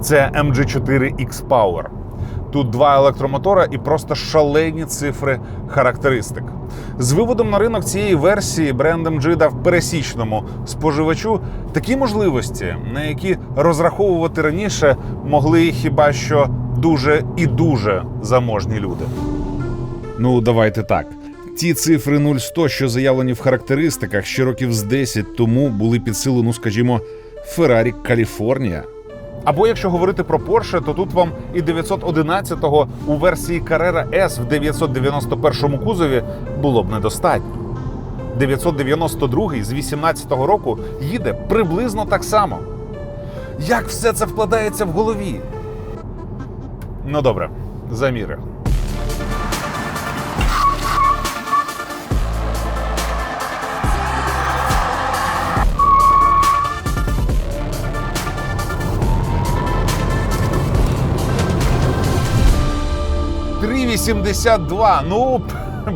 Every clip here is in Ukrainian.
Це MG4 X-Power. Тут два електромотора і просто шалені цифри характеристик. З виводом на ринок цієї версії бренд MG дав пересічному споживачу такі можливості, на які розраховувати раніше могли хіба що дуже і дуже заможні люди. Ну, давайте так. Ті цифри 0-100, що заявлені в характеристиках, ще років з 10 тому були під силу, ну скажімо, Ferrari Каліфорнія. Або якщо говорити про Porsche, то тут вам і 911-го у версії Carrera S в 991 кузові було б недостатньо. 992 з 18-го року їде приблизно так само. Як все це вкладається в голові? Ну добре, заміри. – 3,82. Ну,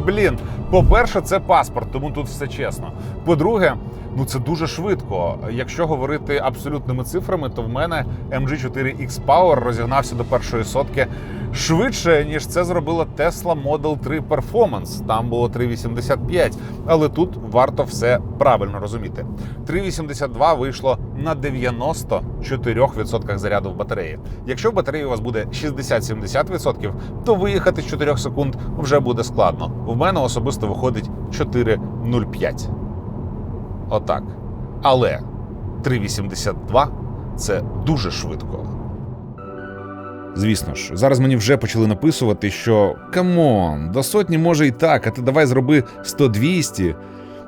блін. По-перше, це паспорт, тому тут все чесно. По-друге, ну це дуже швидко. Якщо говорити абсолютними цифрами, то в мене MG4 X-Power розігнався до першої сотки швидше, ніж це зробила Tesla Model 3 Performance. Там було 3,85. Але тут варто все правильно розуміти. 3,82 вийшло на 94% заряду в батареї. Якщо в батареї у вас буде 60-70%, то виїхати з 4 секунд вже буде складно. В мене особисто виходить 4,05. Отак. Але 3,82 це дуже швидко. Звісно ж, зараз мені вже почали написувати, що камон, до сотні може і так, а ти давай зроби 100-200.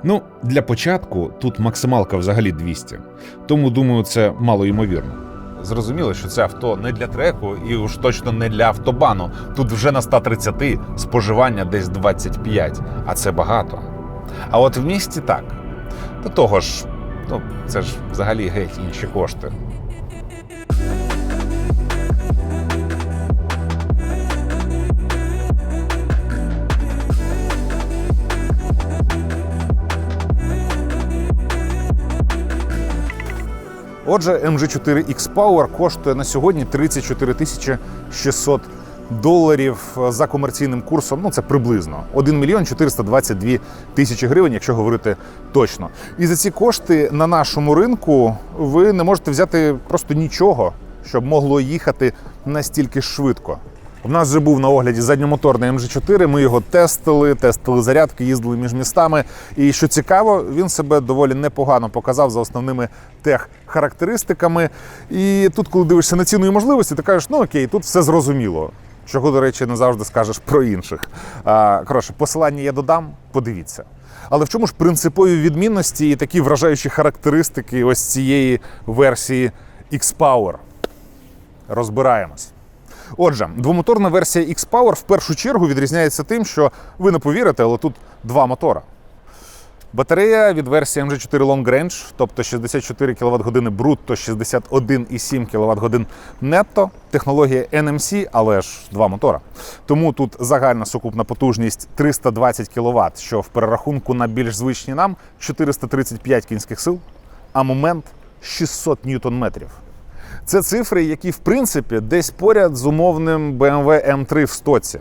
Ну, для початку тут максималка взагалі 200. Тому думаю, це мало ймовірно. Зрозуміло, що це авто не для треку і уж точно не для автобану. Тут вже на 130 споживання десь 25, а це багато. А от в місті так. До того ж, ну це ж взагалі геть інші кошти. Отже, MG4 X-Power коштує на сьогодні 34 тисячі 600 доларів за комерційним курсом. Ну це приблизно 1 мільйон 422 тисячі гривень, якщо говорити точно. І за ці кошти на нашому ринку ви не можете взяти просто нічого, щоб могло їхати настільки швидко. У нас вже був на огляді задньомоторний МЖ4, ми його тестили, тестили зарядки, їздили між містами. І що цікаво, він себе доволі непогано показав за основними тех-характеристиками. І тут, коли дивишся на ціну і можливості, ти кажеш, ну окей, тут все зрозуміло. Чого, до речі, не завжди скажеш про інших. А, Коротше, посилання я додам, подивіться. Але в чому ж принципові відмінності і такі вражаючі характеристики ось цієї версії X-Power? Розбираємось. Отже, двомоторна версія X-Power в першу чергу відрізняється тим, що ви не повірите, але тут два мотора. Батарея від версії MG4 Long Range, тобто 64 кВт години брутто, 61,7 кВт годин нетто. Технологія NMC, але ж два мотора. Тому тут загальна сукупна потужність 320 кВт, що в перерахунку на більш звичні нам 435 кінських сил, а момент 600 ньютон-метрів. Це цифри, які в принципі десь поряд з умовним BMW M3 в стоці.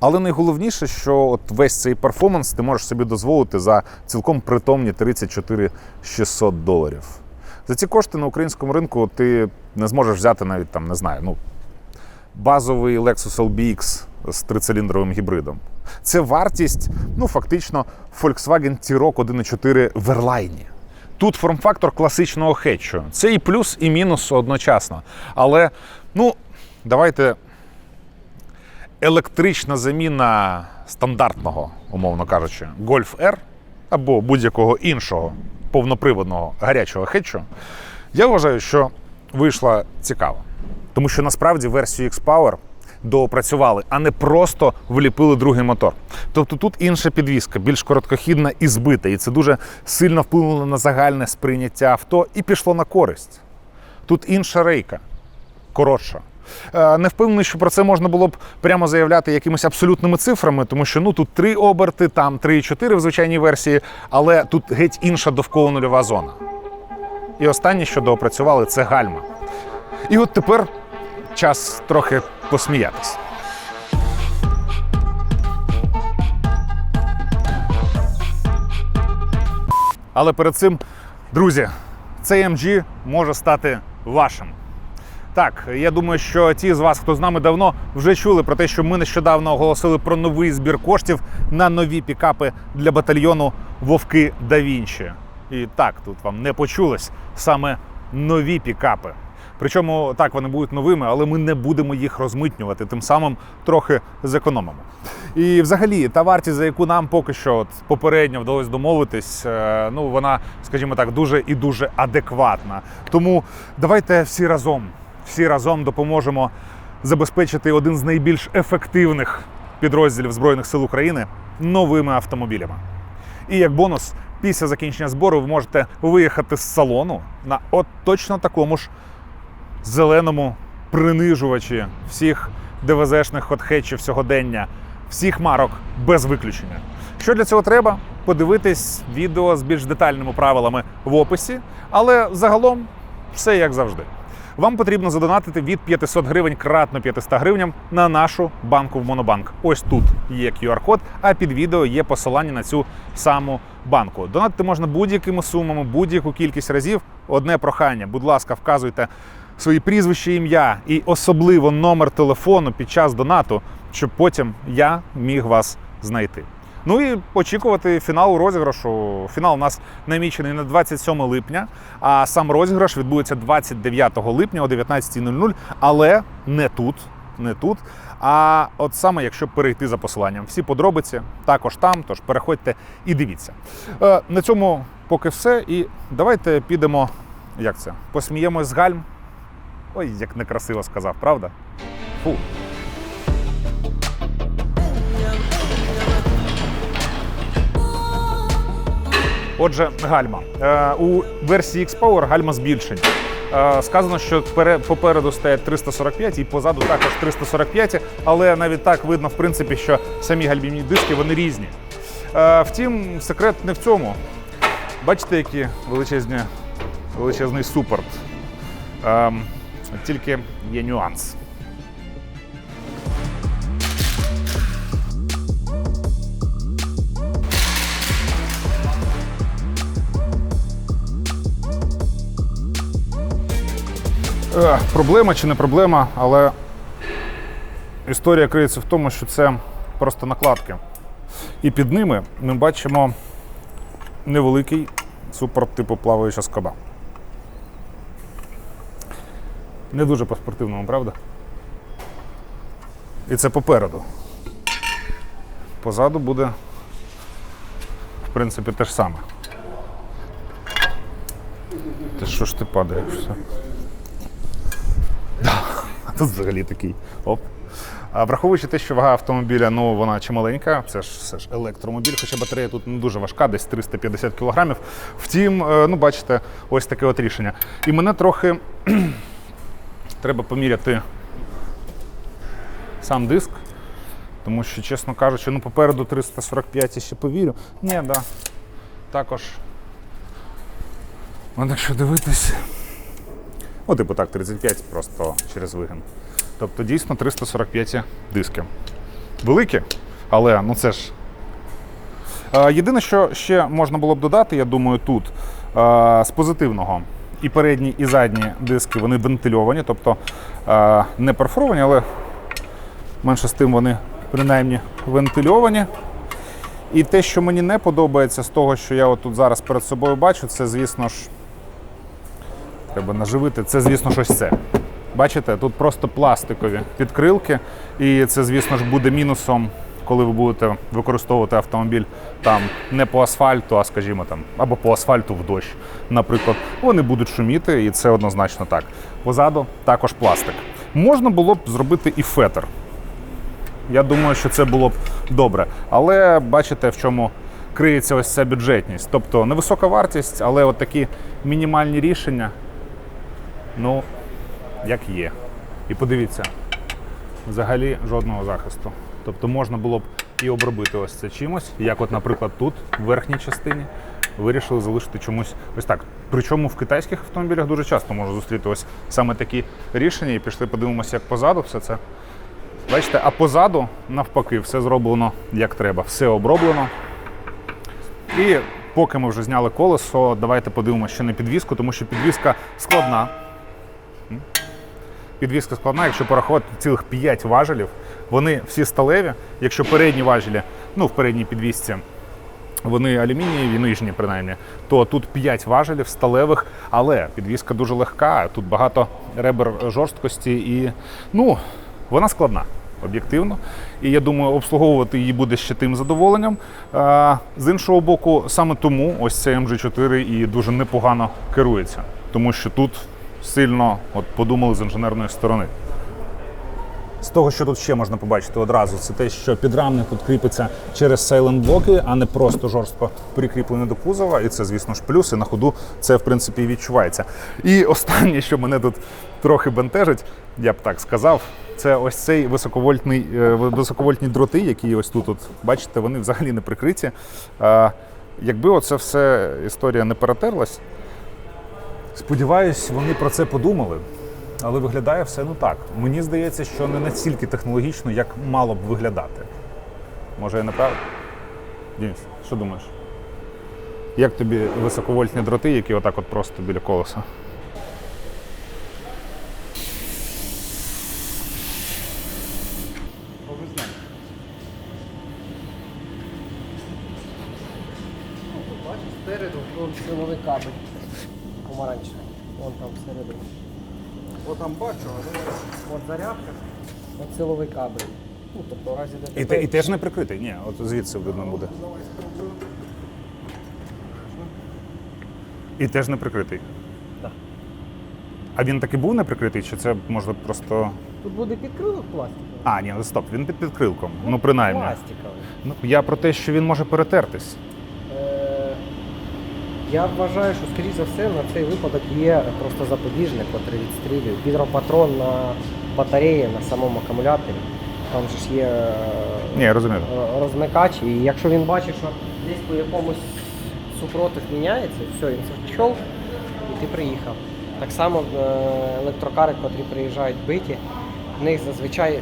Але найголовніше, що от весь цей перформанс ти можеш собі дозволити за цілком притомні 34 600 доларів. За ці кошти на українському ринку ти не зможеш взяти навіть там, не знаю, ну базовий Lexus LBX з трициліндровим гібридом. Це вартість, ну фактично, Volkswagen T-Roc 1.4 в Airline. Тут форм-фактор класичного хетчу. Це і плюс, і мінус одночасно. Але, ну, давайте електрична заміна стандартного, умовно кажучи, Golf R або будь-якого іншого повноприводного гарячого хетчу, я вважаю, що вийшла цікаво. Тому що насправді версію X-Power доопрацювали, а не просто вліпили другий мотор. Тобто тут інша підвізка, більш короткохідна і збита. І це дуже сильно вплинуло на загальне сприйняття авто і пішло на користь. Тут інша рейка, коротша. Е, Не впевнений, що про це можна було б прямо заявляти якимись абсолютними цифрами, тому що ну тут три оберти, там 3,4 в звичайній версії, але тут геть інша довкола нульова зона. І останнє, що доопрацювали, це гальма. І от тепер час трохи посміятись. Але перед цим, друзі, цей MG може стати вашим. Так, я думаю, що ті з вас, хто з нами давно, вже чули про те, що ми нещодавно оголосили про новий збір коштів на нові пікапи для батальйону Вовки да Вінчі. І так, тут вам не почулось саме нові пікапи. Причому так вони будуть новими, але ми не будемо їх розмитнювати, тим самим трохи зекономимо. І взагалі, та вартість, за яку нам поки що от, попередньо вдалося домовитись, е, ну вона, скажімо так, дуже і дуже адекватна. Тому давайте всі разом, всі разом допоможемо забезпечити один з найбільш ефективних підрозділів Збройних сил України новими автомобілями. І як бонус, після закінчення збору ви можете виїхати з салону на от точно такому ж зеленому принижувачі всіх ДВЗшних хотхетчів сьогодення, всіх марок без виключення. Що для цього треба? Подивитись відео з більш детальними правилами в описі, але загалом все як завжди. Вам потрібно задонатити від 500 гривень кратно 500 гривням на нашу банку в Монобанк. Ось тут є QR-код, а під відео є посилання на цю саму банку. Донатити можна будь-якими сумами, будь-яку кількість разів. Одне прохання, будь ласка, вказуйте свої прізвище, ім'я і особливо номер телефону під час донату, щоб потім я міг вас знайти. Ну і очікувати фіналу розіграшу. Фінал у нас намічений на 27 липня, а сам розіграш відбудеться 29 липня о 19.00, але не тут. Не тут. А от саме якщо перейти за посиланням, всі подробиці також там. Тож переходьте і дивіться. Е, на цьому поки все. І давайте підемо. Як це? Посміємось з гальм. Ой, як некрасиво сказав, правда? Фу. Отже, гальма. Е, у версії X-Power гальма збільшені. Е, сказано, що попереду стоять 345 і позаду також 345, але навіть так видно, в принципі, що самі гальмівні диски вони різні. Е, втім, секрет не в цьому. Бачите, які величезний супорт. Тільки є нюанс. Е, Проблема чи не проблема, але історія криється в тому, що це просто накладки. І під ними ми бачимо невеликий супорт типу плаваюча скоба. Не дуже по-спортивному, правда? І це попереду. Позаду буде, в принципі, те ж саме. Ти що ж ти падаєш? Все. А тут взагалі такий оп. А враховуючи те, що вага автомобіля ну, вона чималенька, це ж все ж електромобіль, хоча батарея тут не дуже важка, десь 350 кг. Втім, е, ну бачите, ось таке от рішення. І мене трохи треба поміряти сам диск, тому що, чесно кажучи, ну попереду 345 я ще повірю. Ні, да. Також. Ну, якщо дивитись. Ну, типу так, 35 просто через вигин. Тобто дійсно 345 диски. Великі, але ну це ж. Єдине, що ще можна було б додати, я думаю, тут з позитивного. І передні, і задні диски вони вентильовані, тобто е, не перфоровані, але менше з тим вони принаймні вентильовані. І те, що мені не подобається з того, що я отут зараз перед собою бачу, це, звісно ж, треба наживити. Це, звісно ж, ось це. Бачите, тут просто пластикові підкрилки, і це, звісно ж, буде мінусом, коли ви будете використовувати автомобіль там не по асфальту, а скажімо там, або по асфальту в дощ, наприклад. Вони будуть шуміти, і це однозначно так. Позаду також пластик. Можна було б зробити і фетр. Я думаю, що це було б добре. Але бачите, в чому криється ось ця бюджетність. Тобто невисока вартість, але от такі мінімальні рішення, ну, як є. І подивіться, взагалі жодного захисту. Тобто можна було б і обробити ось це чимось, як, от, наприклад, тут, в верхній частині. вирішили залишити чомусь ось так. Причому в китайських автомобілях дуже часто можу зустріти ось саме такі рішення. І пішли подивимося, як позаду все це. Бачите, а позаду, навпаки, все зроблено як треба, все оброблено. І поки ми вже зняли колесо, давайте подивимося ще на підвіску, тому що підвіска складна. Підвіска складна, якщо порахувати цілих 5 важелів, вони всі сталеві. Якщо передні важелі, ну в передній підвісці, вони алюмінієві, нижні принаймні, то тут 5 важелів сталевих, але підвіска дуже легка, тут багато ребер жорсткості і ну, вона складна. Об'єктивно, і я думаю, обслуговувати її буде ще тим задоволенням. З іншого боку, саме тому ось цей MG4 і дуже непогано керується, тому що тут сильно от подумали з інженерної сторони. З того, що тут ще можна побачити одразу, це те, що підрамник тут кріпиться через сайлент-блоки, а не просто жорстко прикріплений до кузова. І це, звісно ж, плюс, і на ходу це, в принципі, відчувається. І останнє, що мене тут трохи бентежить, я б так сказав, це ось цей високовольтний, е, високовольтні дроти, які ось тут, от, бачите, вони взагалі не прикриті. Якби оце все історія не перетерлась, сподіваюсь, вони про це подумали. Але виглядає все ну так. Мені здається, що не настільки технологічно, як мало б виглядати. Може, я не прав? Дініс, що думаєш? Як тобі високовольтні дроти, які отак от просто біля колеса? Бачиш, спереду вон силовий кабель. Помаранчевий. Вон там всередині. О, там бачу, але От зарядка, от силовий кабель. Ну, тобто в разі. І, те- і теж не прикритий? Ні, от звідси видно буде. І теж не прикритий. Так. А він таки був не прикритий, чи це може просто. Тут буде підкрилок пластиковий. А, ні, стоп, він під підкрилком. Ну, принаймні. Пластиковий. Ну, я про те, що він може перетертись. Я вважаю, що, скоріш за все, на цей випадок є просто запобіжник, котрий відстрілює. Гідропатрон на батареї, на самому акумуляторі. Там ж є е, Ні, розумію. е, розмикач, і якщо він бачить, що десь по якомусь супротив міняється, все, він це пішов, і ти приїхав. Так само е, електрокари, котрі приїжджають биті, в них зазвичай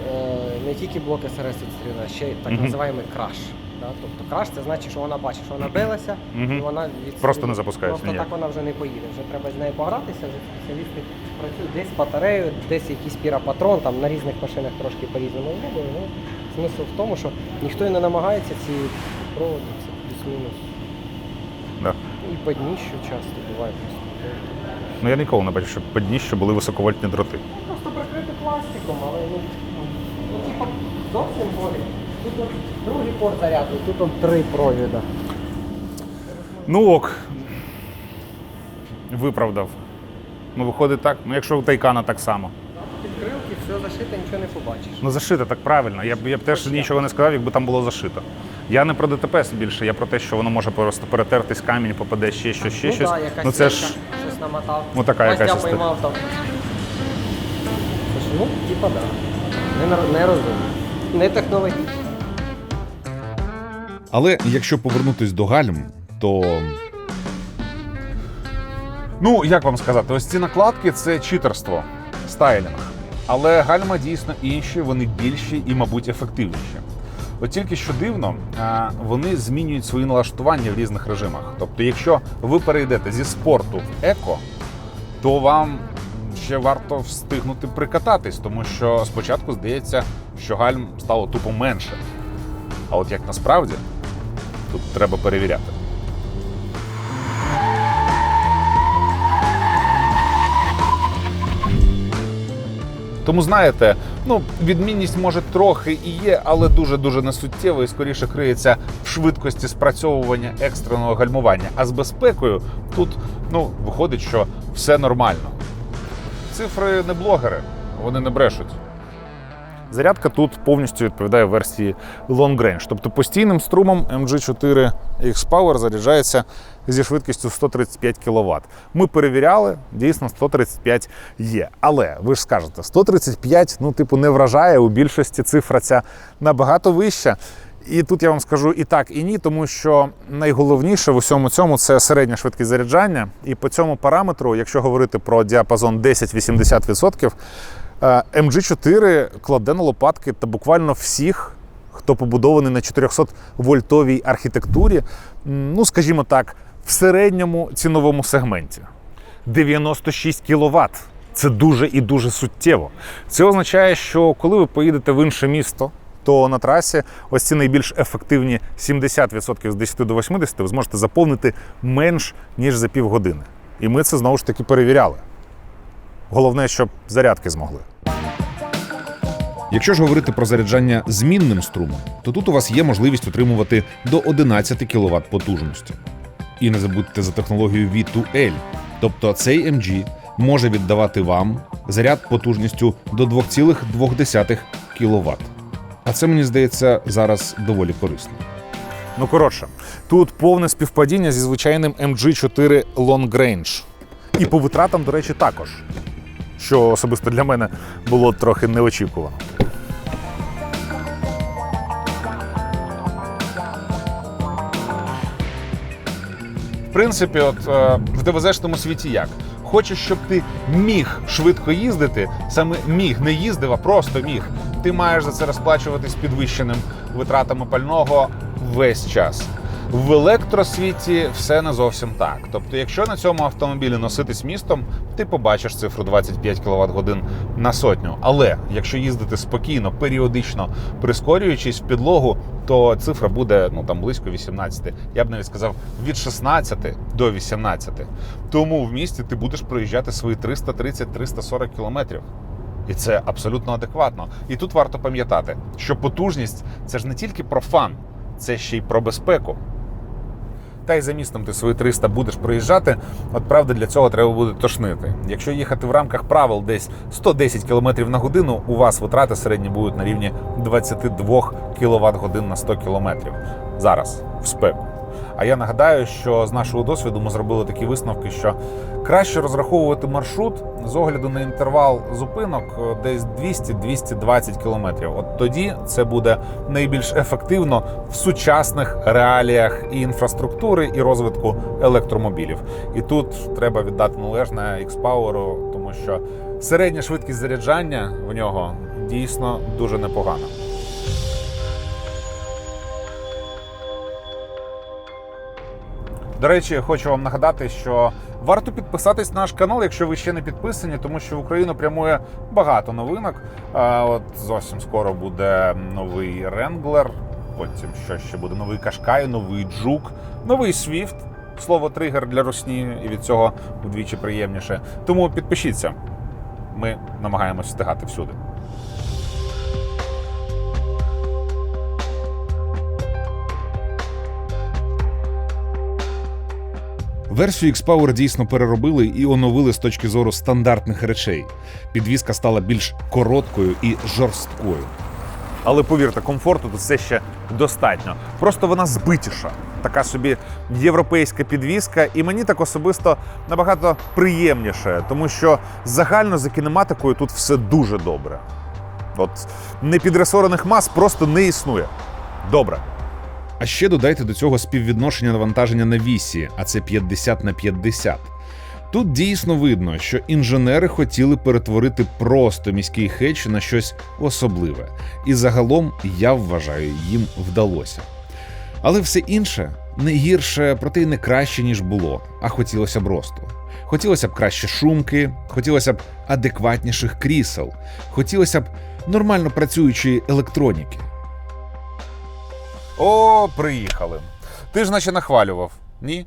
не тільки блок СРС відстрілює, а ще й так називаємо краш. Да? Тобто краш це значить, що вона бачить, що вона билася, Мгм. і вона відстрілює. Просто не запускається Просто ніяк. так вона вже не поїде. Вже треба з нею погратися, вже спеціалісти працюють десь з батареєю, десь якийсь піропатрон, там на різних машинах трошки по-різному зроблено. Ну, смисл в тому, що ніхто і не намагається ці проводи, це плюс-мінус. Да. І по дніщу часто буває просто. Ну я ніколи не бачив, щоб під дніще були високовольтні дроти. Просто прикрити пластиком, але ну, ну типа зовсім болі. Тут другий порт заряду, тут от три провіда. Ну ок. Виправдав. Ну, виходить так. Ну, якщо у Тайкана так само. Підкрилки, все зашите, нічого не побачиш. Ну, зашито так правильно. Я б я б теж нічого не сказав, якби там було зашито. Я не про ДТП більше, я про те, що воно може просто перетертись камінь, попаде ще щось, ще ну, щось. Да, якась ну це ж щось намотав. ну, така якась історія. поймав там. Ну, типа, да. Не, нар- не розумно. Не технологічно. Але якщо повернутись до гальм, то Ну, як вам сказати, ось ці накладки це читерство, стайлінг. Але гальма дійсно інші, вони більші і, мабуть, ефективніші. От тільки що дивно, вони змінюють свої налаштування в різних режимах. Тобто, якщо ви перейдете зі спорту в еко, то вам ще варто встигнути прикататись, тому що спочатку здається, що гальм стало тупо менше. А от як насправді, тут треба перевіряти. Тому знаєте, ну відмінність може трохи і є, але дуже дуже несуттєво і скоріше криється в швидкості спрацьовування екстреного гальмування. А з безпекою тут ну виходить, що все нормально. Цифри не блогери, вони не брешуть. Зарядка тут повністю відповідає версії Long Range, тобто постійним струмом MG4 X-Power заряджається зі швидкістю 135 кВт. Ми перевіряли, дійсно 135 є. Але ви ж скажете, 135 ну, типу, не вражає у більшості цифра ця набагато вища. І тут я вам скажу і так, і ні, тому що найголовніше в усьому цьому це середня швидкість заряджання. І по цьому параметру, якщо говорити про діапазон 10-80%, е, MG4 кладе на лопатки та буквально всіх, хто побудований на 400-вольтовій архітектурі, ну скажімо так, в середньому ціновому сегменті. 96 кВт. Це дуже і дуже суттєво. Це означає, що коли ви поїдете в інше місто, то на трасі ось ці найбільш ефективні 70% з 10 до 80 ви зможете заповнити менш ніж за півгодини. І ми це знову ж таки перевіряли. Головне, щоб зарядки змогли. Якщо ж говорити про заряджання змінним струмом, то тут у вас є можливість отримувати до 11 кВт потужності. І не забудьте за технологію V2L, тобто цей MG може віддавати вам заряд потужністю до 2,2 кВт. А це мені здається зараз доволі корисно. Ну коротше, тут повне співпадіння зі звичайним MG4 Long Range. І по витратам, до речі, також. Що особисто для мене було трохи неочікувано. Принципі, от е, в ДВЗ-шному світі як? Хочеш, щоб ти міг швидко їздити, саме міг, не їздив, а просто міг. Ти маєш за це розплачуватись підвищеним витратами пального весь час. В електросвіті все не зовсім так. Тобто, якщо на цьому автомобілі носитись містом, ти побачиш цифру 25 кВт годин на сотню. Але якщо їздити спокійно, періодично прискорюючись в підлогу, то цифра буде ну там близько 18. Я б навіть сказав від 16 до 18. Тому в місті ти будеш проїжджати свої 330-340 кілометрів. І це абсолютно адекватно. І тут варто пам'ятати, що потужність це ж не тільки про фан, це ще й про безпеку. Та й за містом ти свої 300 будеш проїжджати. От правда, для цього треба буде тошнити. Якщо їхати в рамках правил десь 110 км на годину, у вас витрати середні будуть на рівні 22 кВт годин на 100 км. Зараз в спеку. А я нагадаю, що з нашого досвіду ми зробили такі висновки, що краще розраховувати маршрут з огляду на інтервал зупинок е, десь 200-220 км. От тоді це буде найбільш ефективно в сучасних реаліях і інфраструктури, і розвитку електромобілів. І тут треба віддати належне X-Power, тому що середня швидкість заряджання в нього дійсно дуже непогана. До речі, хочу вам нагадати, що варто підписатись на наш канал, якщо ви ще не підписані, тому що в Україну прямує багато новинок. От зовсім скоро буде новий Wrangler, потім що ще буде новий Кашкай, новий Джук, новий Swift. Слово тригер для русні, і від цього вдвічі приємніше. Тому підпишіться. Ми намагаємось встигати всюди. Версію X-Power дійсно переробили і оновили з точки зору стандартних речей. Підвізка стала більш короткою і жорсткою. Але повірте, комфорту тут все ще достатньо. Просто вона збитіша. Така собі європейська підвізка, і мені так особисто набагато приємніше, тому що загально за кінематикою тут все дуже добре. От непідресорених мас просто не існує. Добре. А ще додайте до цього співвідношення навантаження на вісі, а це 50 на 50. Тут дійсно видно, що інженери хотіли перетворити просто міський хедж на щось особливе, і загалом я вважаю, їм вдалося. Але все інше не гірше, проте й не краще, ніж було, а хотілося б росту. Хотілося б краще шумки, хотілося б адекватніших крісел, хотілося б нормально працюючої електроніки. О, приїхали. Ти ж наче нахвалював. Ні?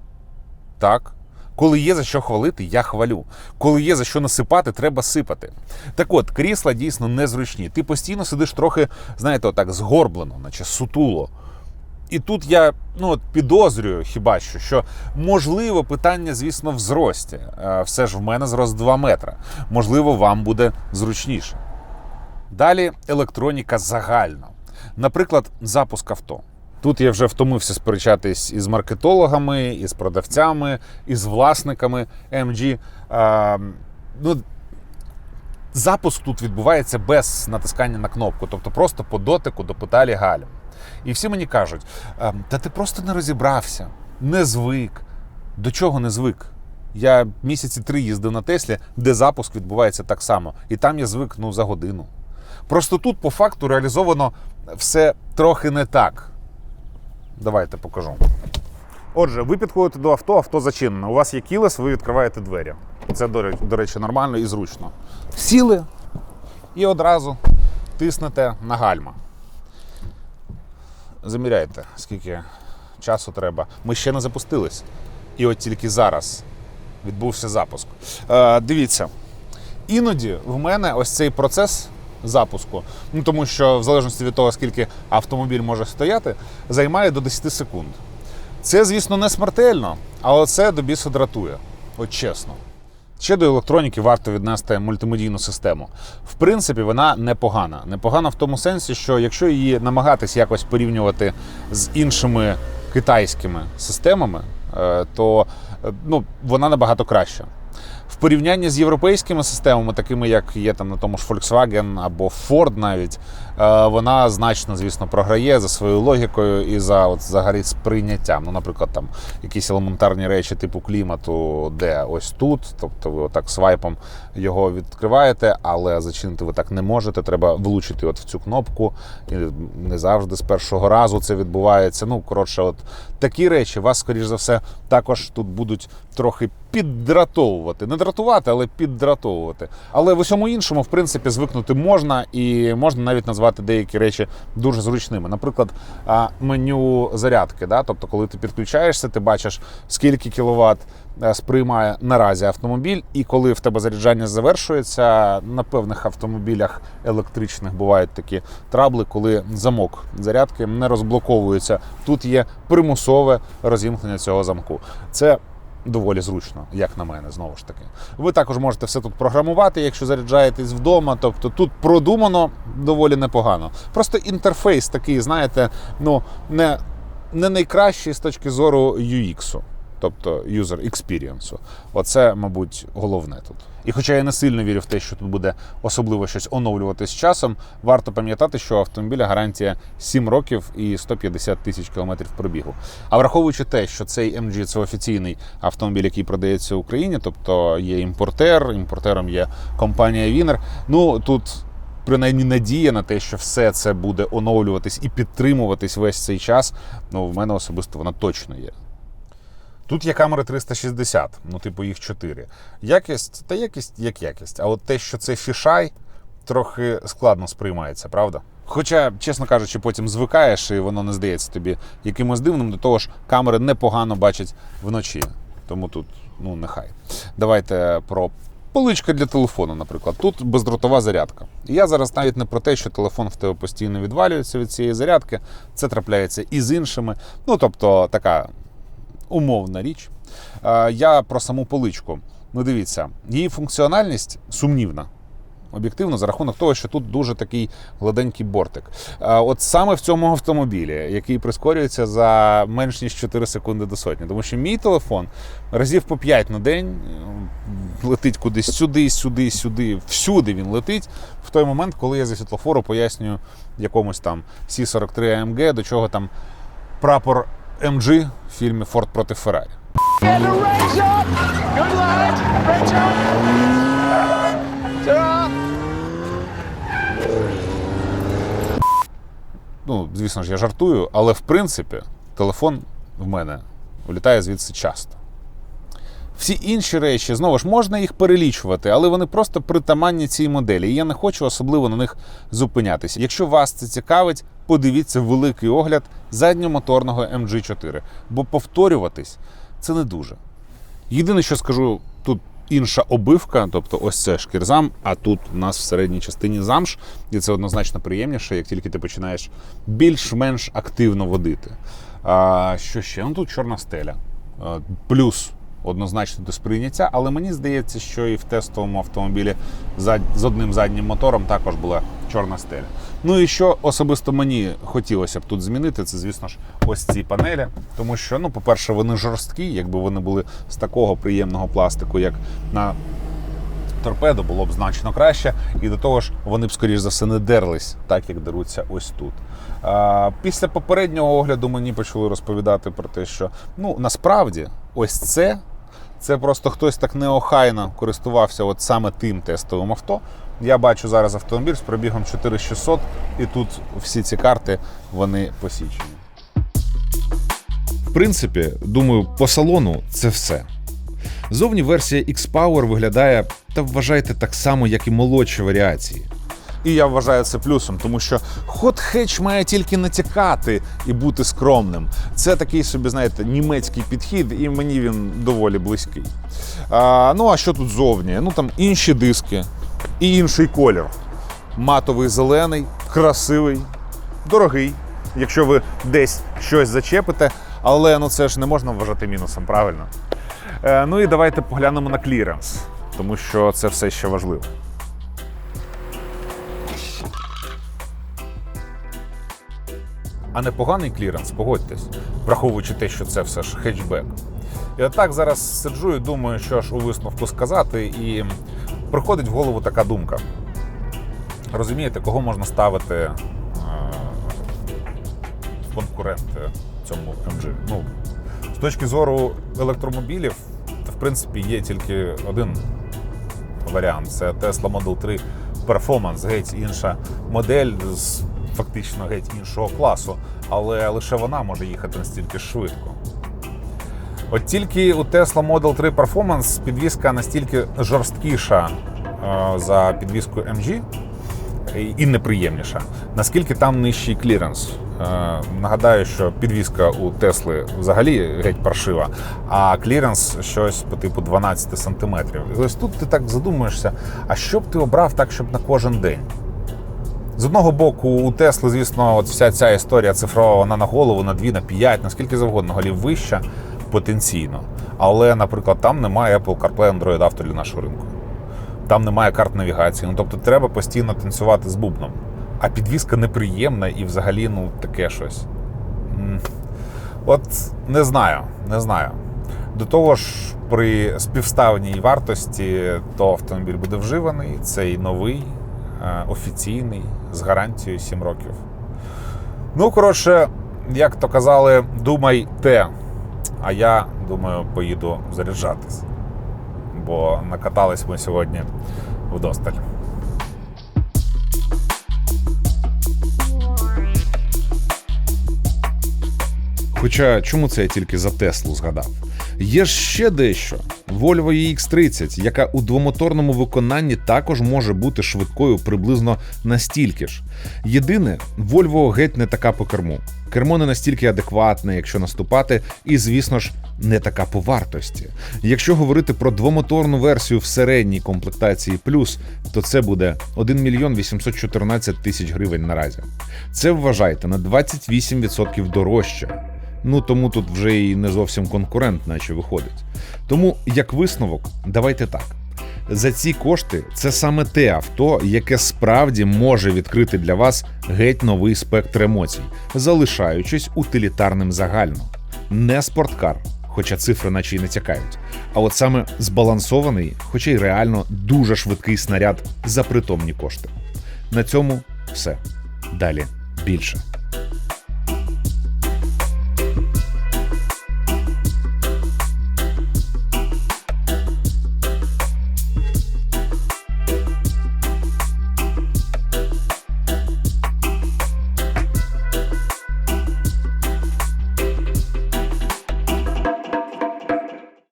Так. Коли є за що хвалити, я хвалю. Коли є за що насипати, треба сипати. Так от, крісла дійсно незручні. Ти постійно сидиш трохи, знаєте, отак згорблено, наче сутуло. І тут я ну, от підозрюю хіба що, що можливо питання, звісно, в зрості. Все ж в мене зрост 2 метра. Можливо, вам буде зручніше. Далі електроніка загальна. Наприклад, запуск авто. Тут я вже втомився сперечатись із маркетологами, із продавцями, із власниками MG. Е, ну, запуск тут відбувається без натискання на кнопку, тобто просто по дотику до педалі гальм. І всі мені кажуть: «Ем, та ти просто не розібрався, не звик. До чого не звик? Я місяці три їздив на Теслі, де запуск відбувається так само. І там я звик ну, за годину. Просто тут, по факту, реалізовано все трохи не так. Давайте покажу. Отже, ви підходите до авто, авто зачинено. У вас є кілес, ви відкриваєте двері. Це, до речі, нормально і зручно. Сіли і одразу тиснете на гальма. Заміряйте, скільки часу треба. Ми ще не запустились. І от тільки зараз відбувся запуск. Е, дивіться, іноді в мене ось цей процес запуску, ну тому що в залежності від того, скільки автомобіль може стояти, займає до 10 секунд. Це, звісно, не смертельно, але це до бісу дратує. От чесно. Ще до електроніки варто віднести мультимедійну систему. В принципі, вона непогана. Непогана в тому сенсі, що якщо її намагатись якось порівнювати з іншими китайськими системами, е, то е, ну, вона набагато краща. В порівнянні з європейськими системами, такими як є там на тому ж Volkswagen або Ford навіть, е, вона значно, звісно, програє за своєю логікою і за от, взагалі сприйняттям. Ну, наприклад, там якісь елементарні речі типу клімату, де ось тут, тобто ви отак свайпом його відкриваєте, але зачинити ви так не можете. Треба влучити от в цю кнопку. І не завжди з першого разу це відбувається. Ну, коротше, от такі речі вас, скоріш за все, також тут будуть трохи піддратовувати. Дратувати, але піддратовувати. Але в усьому іншому, в принципі, звикнути можна і можна навіть назвати деякі речі дуже зручними. Наприклад, меню зарядки. Да? Тобто, коли ти підключаєшся, ти бачиш, скільки кіловат е, сприймає наразі автомобіль, і коли в тебе заряджання завершується, на певних автомобілях електричних бувають такі трабли, коли замок зарядки не розблоковується. Тут є примусове розімкнення цього замку. Це доволі зручно, як на мене, знову ж таки. Ви також можете все тут програмувати, якщо заряджаєтесь вдома. Тобто тут продумано доволі непогано. Просто інтерфейс такий, знаєте, ну не, не найкращий з точки зору UX. Тобто user experience. Оце, мабуть, головне тут. І хоча я не сильно вірю в те, що тут буде особливо щось оновлюватись з часом, варто пам'ятати, що у автомобіля гарантія 7 років і 150 тисяч кілометрів пробігу. А враховуючи те, що цей MG це офіційний автомобіль, який продається в Україні, тобто є імпортер, імпортером є компанія Wiener, ну тут. Принаймні надія на те, що все це буде оновлюватись і підтримуватись весь цей час. Ну, в мене особисто вона точно є. Тут є камери 360, ну, типу, їх 4. Якість та якість як якість. А от те, що це фішай, трохи складно сприймається, правда? Хоча, чесно кажучи, потім звикаєш, і воно не здається тобі якимось дивним. До того ж, камери непогано бачать вночі. Тому тут, ну, нехай. Давайте про. Поличка для телефону, наприклад. Тут бездротова зарядка. І я зараз навіть не про те, що телефон в тебе постійно відвалюється від цієї зарядки. Це трапляється і з іншими. Ну, тобто, така умовна річ. Е, Я про саму поличку. Ну, дивіться, її функціональність сумнівна. Об'єктивно, за рахунок того, що тут дуже такий гладенький бортик. Е, От саме в цьому автомобілі, який прискорюється за менш ніж 4 секунди до сотні. Тому що мій телефон разів по 5 на день е, летить кудись сюди, сюди, сюди, всюди він летить в той момент, коли я зі світлофору пояснюю якомусь там C43 AMG, до чого там прапор MG в фільмі Форд проти Феррарі. Ну, звісно ж, я жартую, але в принципі телефон в мене улітає звідси часто. Всі інші речі, знову ж, можна їх перелічувати, але вони просто притаманні цій моделі. І я не хочу особливо на них зупинятися. Якщо вас це цікавить, подивіться великий огляд задньомоторного MG4, бо повторюватись це не дуже. Єдине, що скажу, тут інша обивка, тобто ось це шкірзам, а тут у нас в середній частині замш, і це однозначно приємніше, як тільки ти починаєш більш-менш активно водити. А, що ще? Ну тут чорна стеля. Плюс однозначно до сприйняття, але мені здається, що і в тестовому автомобілі з одним заднім мотором також була чорна стеля. Ну і що особисто мені хотілося б тут змінити, це, звісно ж, ось ці панелі. Тому що, ну, по-перше, вони жорсткі, якби вони були з такого приємного пластику, як на торпедо було б значно краще, і до того ж вони б, скоріш за все, не дерлись так, як деруться ось тут. А, після попереднього огляду мені почали розповідати про те, що ну насправді ось це. Це просто хтось так неохайно користувався от саме тим тестовим авто. Я бачу зараз автомобіль з пробігом 4600, і тут всі ці карти вони посічені. В принципі, думаю, по салону це все. Зовні версія X-Power виглядає та вважайте так само, як і молодші варіації. І я вважаю це плюсом, тому що ход хедж має тільки натякати і бути скромним. Це такий собі, знаєте, німецький підхід, і мені він доволі близький. А, ну а що тут зовні? Ну там інші диски і інший колір. Матовий зелений, красивий, дорогий. Якщо ви десь щось зачепите, але ну це ж не можна вважати мінусом, правильно? Е, ну і давайте поглянемо на кліренс, тому що це все ще важливо. а непоганий кліренс, погодьтесь, враховуючи те, що це все ж хетчбек. І отак зараз сиджу і думаю, що ж у висновку сказати, і приходить в голову така думка. Розумієте, кого можна ставити е, в конкуренти цьому MG? Ну, з точки зору електромобілів, в принципі є тільки один варіант: це Tesla Model 3 Performance, геть інша модель з фактично геть іншого класу, але лише вона може їхати настільки швидко. От тільки у Tesla Model 3 Performance підвізка настільки жорсткіша е, за підвізку MG і- і неприємніша, наскільки там нижчий кліренс. Е, Нагадаю, що підвізка у Тесли взагалі геть паршива, а кліренс щось по типу 12 сантиметрів. І ось тут ти так задумуєшся, а що б ти обрав так, щоб на кожен день? З одного боку, у Тесли, звісно, от вся ця історія цифрова вона на голову, на 2, на 5, наскільки завгодно, голів вища потенційно. Але, наприклад, там немає Apple CarPlay Android Auto для нашого ринку. Там немає карт навігації. Ну тобто треба постійно танцювати з бубном. А підвізка неприємна і взагалі ну таке щось. От не знаю, не знаю. До того ж, при співставній вартості, то автомобіль буде вживаний, цей новий, е, офіційний, з гарантією 7 років. Ну, коротше, як то казали, думай те. А я думаю, поїду заряджатись. Бо накатались ми сьогодні вдосталь. Хоча чому це я тільки за Теслу згадав? Є ще дещо. Volvo EX30, яка у двомоторному виконанні також може бути швидкою приблизно настільки ж. Єдине, Volvo геть не така по керму. Кермо не настільки адекватне, якщо наступати, і, звісно ж, не така по вартості. Якщо говорити про двомоторну версію в середній комплектації плюс, то це буде 1 мільйон 814 тисяч гривень наразі. Це вважайте на 28% дорожче. Ну тому тут вже і не зовсім конкурент, наче виходить. Тому, як висновок, давайте так. За ці кошти це саме те авто, яке справді може відкрити для вас геть новий спектр емоцій, залишаючись утилітарним загально. Не спорткар, хоча цифри наче й не тякають. А от саме збалансований, хоча й реально дуже швидкий снаряд за притомні кошти. На цьому все. Далі більше.